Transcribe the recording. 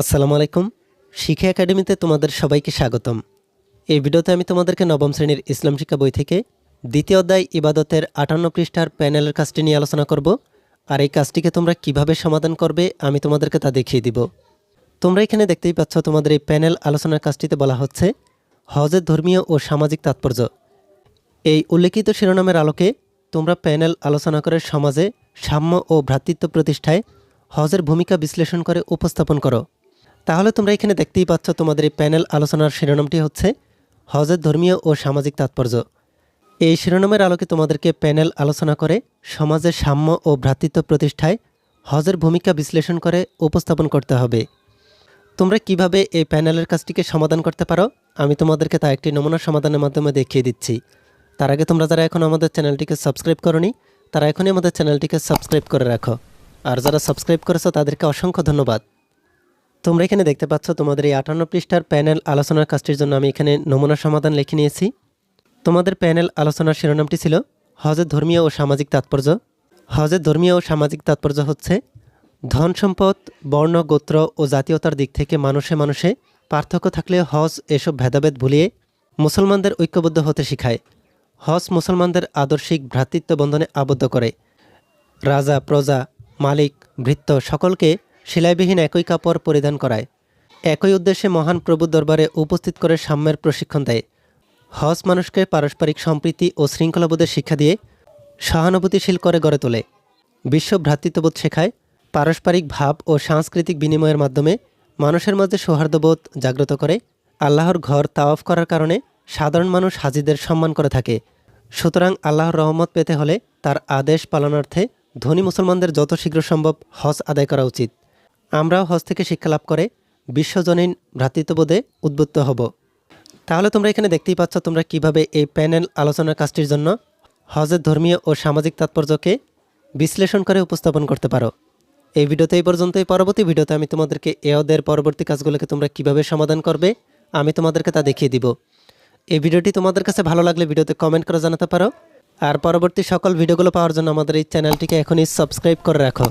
আসসালামু আলাইকুম। শিক্ষা একাডেমিতে তোমাদের সবাইকে স্বাগতম। এই ভিডিওতে আমি তোমাদেরকে নবম শ্রেণির ইসলাম শিক্ষা বই থেকে দ্বিতীয় অধ্যায় ইবাদতের আটান্ন পৃষ্ঠার প্যানেলের কাজটি নিয়ে আলোচনা করব। আর এই কাজটিকে তোমরা কীভাবে সমাধান করবে আমি তোমাদেরকে তা দেখিয়ে দিব। তোমরা এখানে দেখতেই পাচ্ছ তোমাদের এই প্যানেল আলোচনার কাজটিতে বলা হচ্ছে হজের ধর্মীয় ও সামাজিক তাৎপর্য। এই উল্লেখিত শিরোনামের আলোকে তোমরা প্যানেল আলোচনা করে সমাজে সাম্য ও ভ্রাতৃত্ব প্রতিষ্ঠায় হজের ভূমিকা বিশ্লেষণ করে উপস্থাপন করো। তাহলে তোমরা এখানে দেখতেই পাচ্ছ তোমাদের এই প্যানেল আলোচনার শিরোনামটি হচ্ছে হজের ধর্মীয় ও সামাজিক তাৎপর্য। এই শিরোনামের আলোকে তোমাদেরকে প্যানেল আলোচনা করে সমাজের সাম্য ও ভ্রাতৃত্ব প্রতিষ্ঠায় হজের ভূমিকা বিশ্লেষণ করে উপস্থাপন করতে হবে। তোমরা কীভাবে এই প্যানেলের কাজটিকে সমাধান করতে পারো? আমি তোমাদেরকে তা একটি নমুনা সমাধানের মাধ্যমে দেখিয়ে দিচ্ছি। তার আগে তোমরা যারা এখন আমাদের চ্যানেলটিকে সাবস্ক্রাইব করনি, তারা এখনই আমাদের চ্যানেলটিকে সাবস্ক্রাইব করে রাখো। আর যারা সাবস্ক্রাইব করেছ, তাদেরকে অসংখ্য ধন্যবাদ। তোমরা এখানে দেখতে পাচ্ছ তোমাদের এই আটান্ন পৃষ্ঠার প্যানেল আলোচনার কাজটির জন্য আমি এখানে নমুনা সমাধান লিখে নিয়েছি। তোমাদের প্যানেল আলোচনার শিরোনামটি ছিল, হজের ধর্মীয় ও সামাজিক তাৎপর্য। হজের ধর্মীয় ও সামাজিক তাৎপর্য হচ্ছে, ধন সম্পদ, বর্ণ, গোত্র ও জাতীয়তার দিক থেকে মানুষে মানুষে পার্থক্য থাকলে হজ এসব ভেদাভেদ ভুলিয়ে মুসলমানদের ঐক্যবদ্ধ হতে শেখায়। হজ মুসলমানদের আদর্শিক ভ্রাতৃত্ব বন্ধনে আবদ্ধ করে। রাজা, প্রজা, মালিক, ভৃত্য সকলকে সেলাইবিহীন একই কাপড় পরিধান করায়। একই উদ্দেশ্যে মহান প্রভু দরবারে উপস্থিত করে সাম্যের প্রশিক্ষণ দেয়। হজ মানুষকে পারস্পরিক সম্প্রীতি ও শৃঙ্খলাবোধের শিক্ষা দিয়ে সহানুভূতিশীল করে গড়ে তোলে। বিশ্ব ভ্রাতৃত্ববোধ শেখায়, পারস্পরিক ভাব ও সাংস্কৃতিক বিনিময়ের মাধ্যমে মানুষের মধ্যে সৌহার্দ্যবোধ জাগ্রত করে। আল্লাহর ঘর তাওয়াফ করার কারণে সাধারণ মানুষ হাজিদের সম্মান করে থাকে। সুতরাং আল্লাহর রহমত পেতে হলে তার আদেশ পালনার্থে ধনী মুসলমানদের যত শীঘ্র সম্ভব হজ আদায় করা উচিত। আমরাও হজ থেকে শিক্ষা লাভ করে বিশ্বজনীন ভ্রাতৃত্ববোধে উদ্বুদ্ধ হব। তাহলে তোমরা এখানে দেখতেই পাচ্ছ তোমরা কীভাবে এই প্যানেল আলোচনার কাজটির জন্য হজের ধর্মীয় ও সামাজিক তাৎপর্যকে বিশ্লেষণ করে উপস্থাপন করতে পারো। এই ভিডিওতে এই পর্যন্তই। পরবর্তী ভিডিওতে আমি তোমাদেরকে এওদের পরবর্তী কাজগুলোকে তোমরা কীভাবে সমাধান করবে, আমি তোমাদেরকে তা দেখিয়ে দিব। এই ভিডিওটি তোমাদের কাছে ভালো লাগলে ভিডিওতে কমেন্ট করে জানাতে পারো। আর পরবর্তী সকল ভিডিওগুলো পাওয়ার জন্য আমাদের এই চ্যানেলটিকে এখনই সাবস্ক্রাইব করে রাখো।